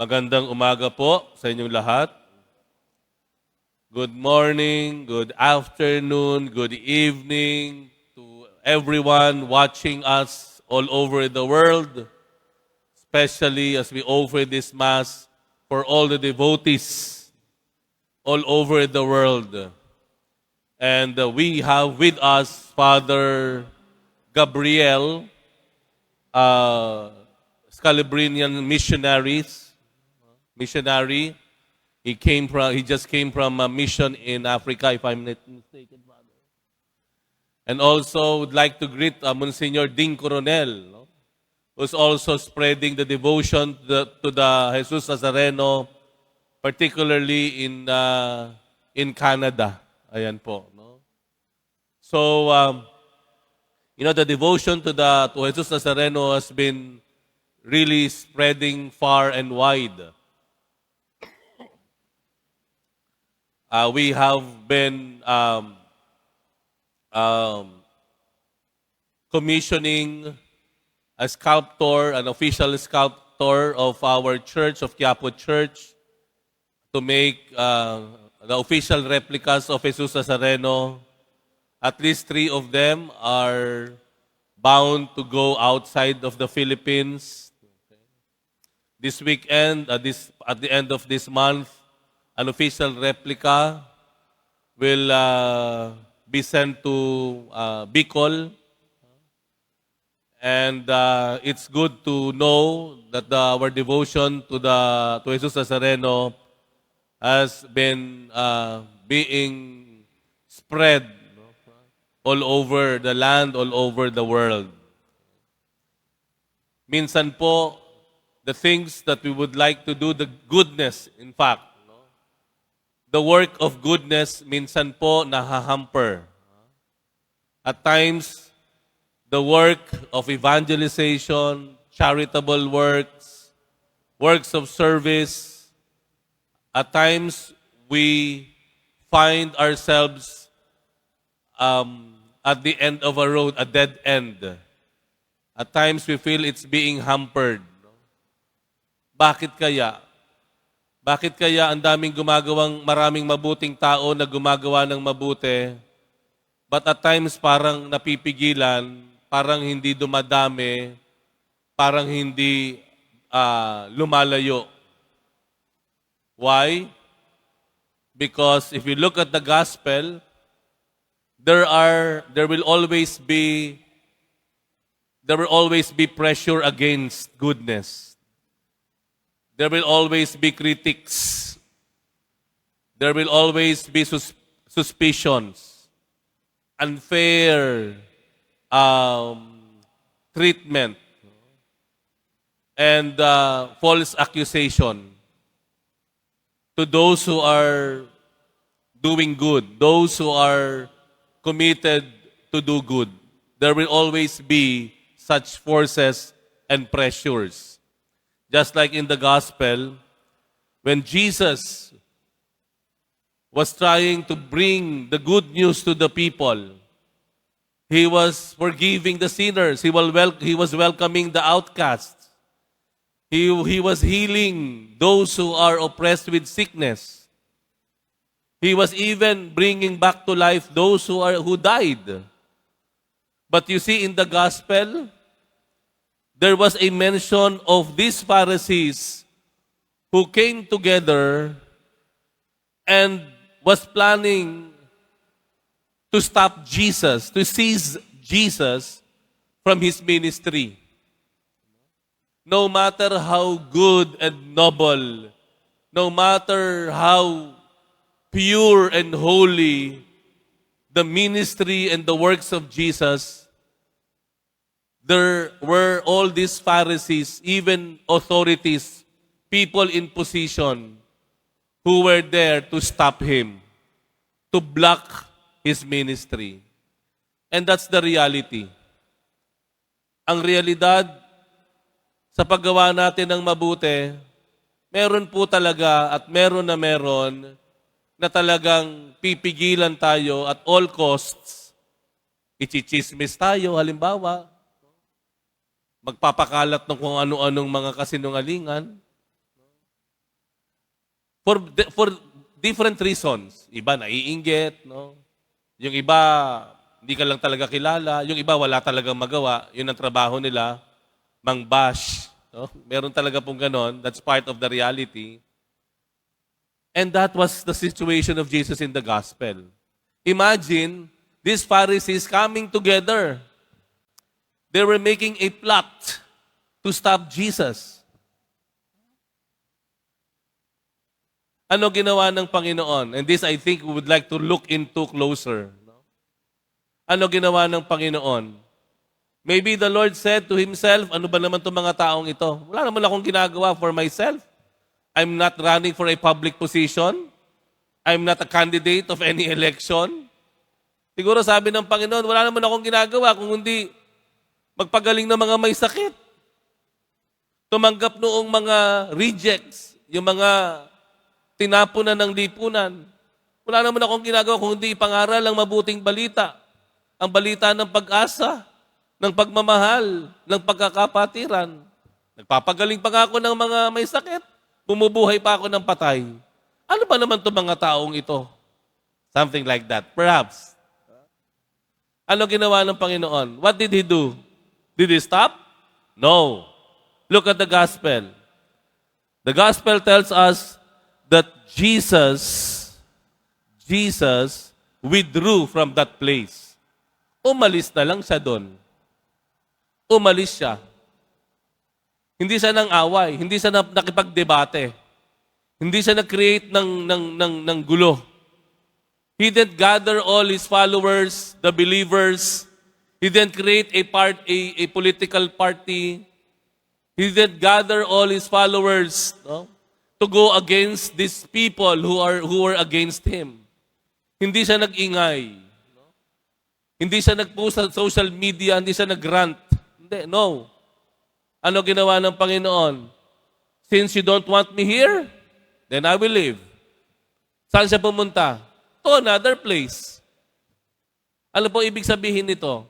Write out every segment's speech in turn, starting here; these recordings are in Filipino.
Magandang umaga po sa inyong lahat. Good morning, good afternoon, good evening to everyone watching us all over the world, especially as we offer this Mass for all the devotees all over the world. And uh, we have with us Father Gabriel, uh, Scalabrinian missionaries, missionary. He came from, he just came from a mission in Africa, if I'm not mistaken. And also would like to greet uh, Monsignor Ding Coronel, no? who's also spreading the devotion to the, to the Jesus Nazareno, particularly in uh, in Canada. Ayan po, no? So, um, you know, the devotion to the to Jesus Nazareno has been really spreading far and wide. Uh, we have been um, um, commissioning a sculptor, an official sculptor of our church, of Quiapo Church, to make uh, the official replicas of Jesus Nazareno. At least three of them are bound to go outside of the Philippines. This weekend, at, this, at the end of this month, an official replica will uh, be sent to uh, Bicol. And uh, it's good to know that the, our devotion to the to Jesus Nazareno has been uh, being spread all over the land, all over the world. Minsan po, the things that we would like to do, the goodness, in fact? The work of goodness, minsan po nahahamper. At times, the work of evangelization, charitable works, works of service, at times we find ourselves um, at the end of a road, a dead end. At times we feel it's being hampered. Bakit kaya? Bakit kaya ang daming gumagawang maraming mabuting tao na gumagawa ng mabuti, but at times parang napipigilan, parang hindi dumadami, parang hindi ah, lumalayo. Why? Because if you look at the gospel, there are there will always be there will always be pressure against goodness. There will always be critics. There will always be sus- suspicions, unfair um, treatment, and uh, false accusation to those who are doing good, those who are committed to do good. There will always be such forces and pressures. Just like in the gospel, when Jesus was trying to bring the good news to the people, he was forgiving the sinners, he, was welcoming the outcasts, he, he was healing those who are oppressed with sickness. He was even bringing back to life those who are who died. But you see in the gospel, there was a mention of these Pharisees who came together and was planning to stop Jesus, to seize Jesus from his ministry. No matter how good and noble, no matter how pure and holy the ministry and the works of Jesus, there were all these Pharisees, even authorities, people in position, who were there to stop him, to block his ministry. And that's the reality. Ang realidad, sa paggawa natin ng mabuti, meron po talaga at meron na meron na talagang pipigilan tayo at all costs. Ichichismis tayo, halimbawa. Magpapakalat ng kung ano-anong mga kasinungalingan. For, for different reasons. Iba naiinggit, no? Yung iba, hindi ka lang talaga kilala. Yung iba, wala talagang magawa. Yun ang trabaho nila, mang-bash. No? Meron talaga pong ganon. That's part of the reality. And that was the situation of Jesus in the gospel. Imagine these Pharisees coming together. They were making a plot to stop Jesus. Ano ginawa ng Panginoon? And this I think we would like to look into closer. no? Ano ginawa ng Panginoon? Maybe the Lord said to Himself, ano ba naman itong mga taong ito? Wala naman akong ginagawa for myself. I'm not running for a public position. I'm not a candidate of any election. Siguro sabi ng Panginoon, wala naman akong ginagawa kung hindi magpagaling ng mga may sakit. Tumanggap noong mga rejects, yung mga tinapunan ng lipunan. Wala naman akong ginagawa kung hindi ipangaral ang mabuting balita. Ang balita ng pag-asa, ng pagmamahal, ng pagkakapatiran. Nagpapagaling pa nga ako ng mga may sakit. Bumubuhay pa ako ng patay. Ano ba naman itong mga taong ito? Something like that. Perhaps. Ano ginawa ng Panginoon? What did He do? Did He stop? No. Look at the gospel. The gospel tells us that Jesus, Jesus withdrew from that place. Umalis na lang siya doon. Umalis siya. Hindi siya nang away, hindi siya na, nakipagdebate. Hindi siya nag-create ng, ng, ng, ng gulo. He didn't gather all his followers, the believers. He didn't create a part a, a political party. He didn't gather all his followers no, to go against these people who are who were against him. Hindi siya nag-ingay. no? Hindi siya nag-post sa social media, hindi siya nag-rant. Hindi, no. Ano ginawa ng Panginoon? Since you don't want me here, then I will leave. Saan siya pumunta? To another place. Ano po ibig sabihin nito?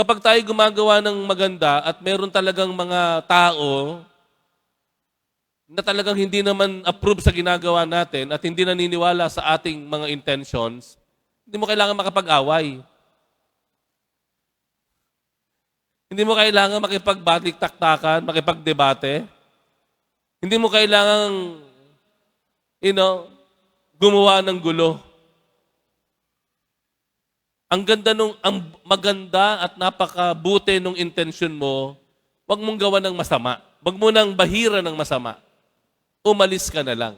Kapag tayo gumagawa ng maganda at meron talagang mga tao na talagang hindi naman approve sa ginagawa natin at hindi naniniwala sa ating mga intentions, hindi mo kailangan makapag-away. Hindi mo kailangan makipagbalik-taktakan, makipagdebate. Hindi mo kailangan, you know, gumawa ng gulo. Ang ganda nung, ang maganda at napakabuti nung intention mo, wag mong gawa ng masama. Wag mo nang bahira ng masama. Umalis ka na lang.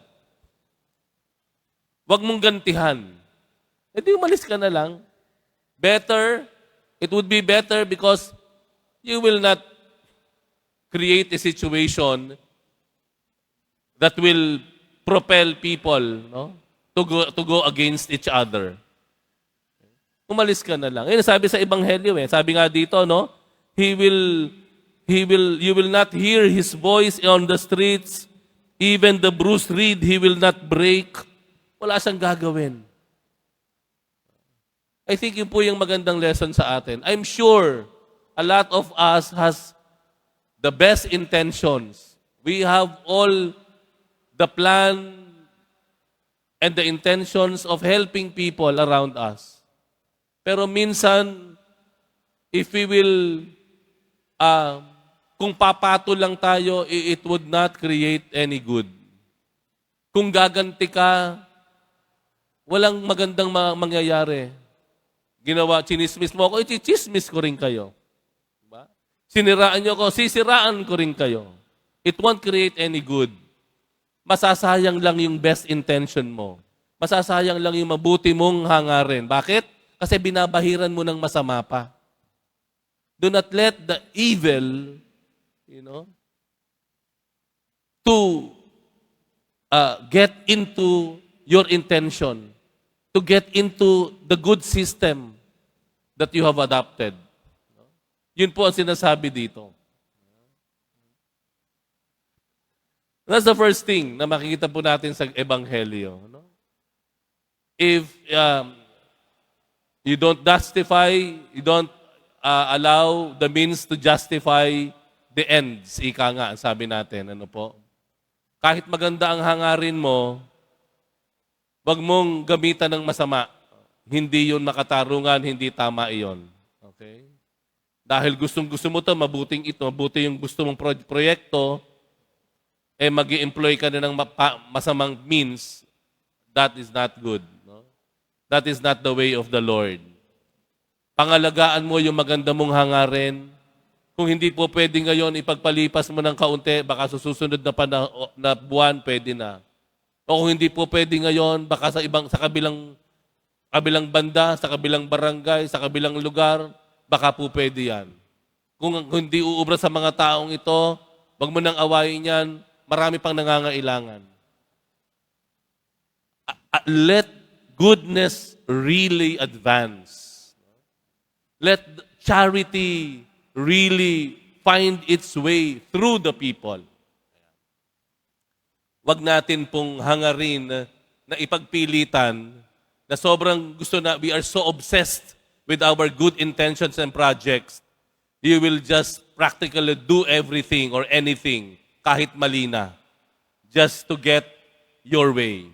Wag mong gantihan. E di umalis ka na lang. Better, it would be better because you will not create a situation that will propel people no to go to go against each other. Umalis ka na lang. Yan sabi sa ebanghelyo eh. Sabi nga dito no, he will he will you will not hear his voice on the streets. Even the bruised reed he will not break. Wala siyang gagawin. I think yun po yung magandang lesson sa atin. I'm sure a lot of us has the best intentions. We have all the plan and the intentions of helping people around us. Pero minsan, if we will, uh, kung papato lang tayo, it would not create any good. Kung gaganti ka, walang magandang ma- mangyayari. Ginawa, chinismis mo ako, i-chismis ko rin kayo. Diba? Siniraan nyo ako, sisiraan ko rin kayo. It won't create any good. Masasayang lang yung best intention mo. Masasayang lang yung mabuti mong hangarin. Bakit? Kasi binabahiran mo ng masama pa. Do not let the evil, you know, to uh, get into your intention, to get into the good system that you have adopted. Yun po ang sinasabi dito. That's the first thing na makikita po natin sa Ebanghelyo. No? If um, you don't justify, you don't uh, allow the means to justify the ends, ika nga, sabi natin, ano po? kahit maganda ang hangarin mo, wag mong gamitan ng masama. Hindi yun makatarungan, hindi tama iyon. Okay? Dahil gustong gusto mo to, mabuting ito, mabuti yung gusto mong pro- proyekto, eh mag employ ka na ng masamang means, that is not good. That is not the way of the Lord. Pangalagaan mo yung maganda mong hangarin. Kung hindi po pwede ngayon, ipagpalipas mo ng kaunti, baka sa susunod na, pana- na buwan, pwede na. O kung hindi po pwede ngayon, baka sa ibang sa kabilang kabilang banda, sa kabilang barangay, sa kabilang lugar, baka po pwede yan. Kung, kung hindi uubra sa mga taong ito, wag mo nang awayin yan, marami pang nangangailangan. Let goodness really advance. Let charity really find its way through the people. Wag natin pong hangarin na, ipagpilitan na sobrang gusto na we are so obsessed with our good intentions and projects, you will just practically do everything or anything kahit mali na just to get your way.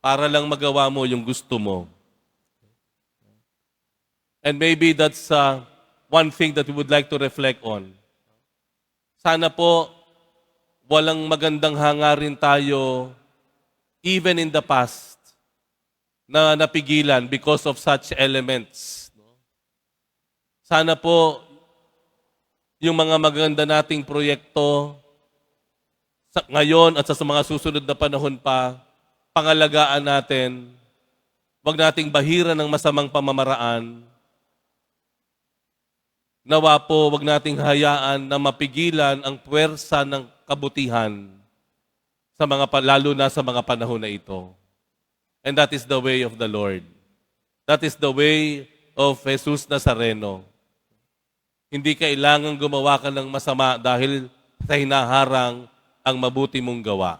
Para lang magawa mo yung gusto mo. And maybe that's uh, one thing that we would like to reflect on. Sana po walang magandang hangarin tayo even in the past na napigilan because of such elements. Sana po yung mga maganda nating proyekto sa, ngayon at sa mga susunod na panahon pa, pangalagaan natin, wag nating bahira ng masamang pamamaraan, Nawa po, wag nating hayaan na mapigilan ang puwersa ng kabutihan sa mga lalo na sa mga panahon na ito. And that is the way of the Lord. That is the way of Jesus Nazareno. Hindi kailangan gumawa ka ng masama dahil sa hinaharang ang mabuti mong gawa.